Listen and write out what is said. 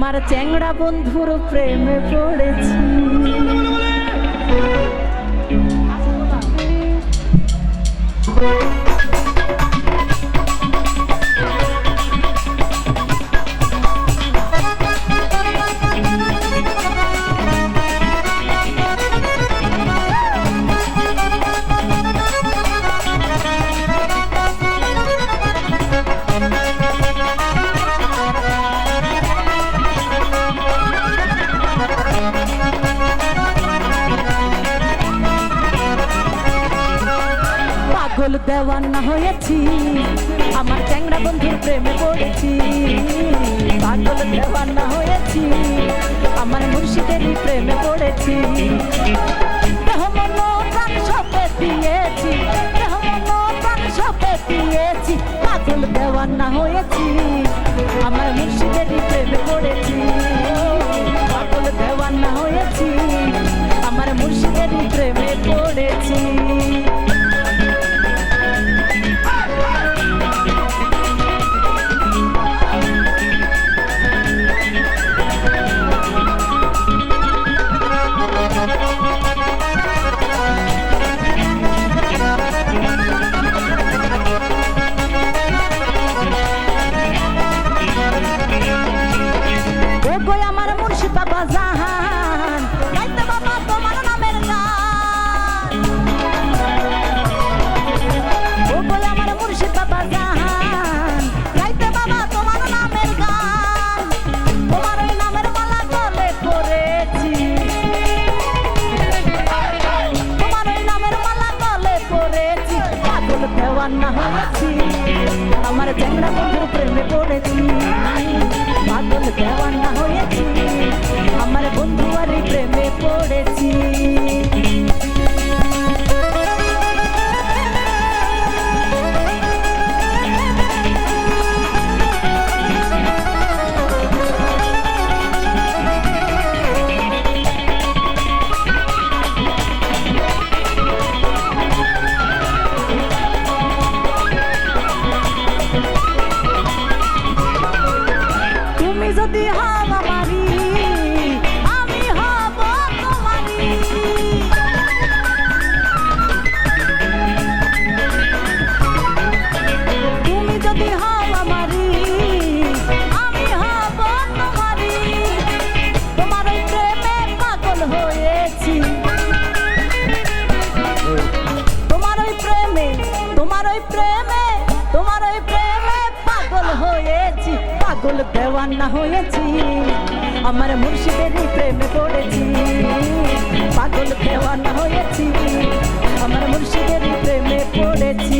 আমার চ্যাংড়া বন্ধুর প্রেমে পড়েছি। পাগল দেওয়ানা হয়েছি। আমার চ্যাংড়া বন্ধুর প্রেমে পড়েছি। পাগল দেওয়ানা হয়েছি। আমার মুর্শিদেরই প্রেমে পড়েছি। দিয়েছি। পাগল দেওয়ানা হয়েছি। পাগল দেওয়ানা হয়েছি আমার চ্যাংড়া বন্ধুর প্রেমে পড়েছি পাগল দেওয়ানা হয়েছি প্রেমে, তোমার ওই প্রেমে পাগল হয়েছি, পাগল দেওয়ানা হয়েছি। আমার মুর্শিদের প্রেমে পড়েছি, পাগল দেওয়ানা হয়েছি। আমার মুর্শিদের প্রেমে পড়েছি।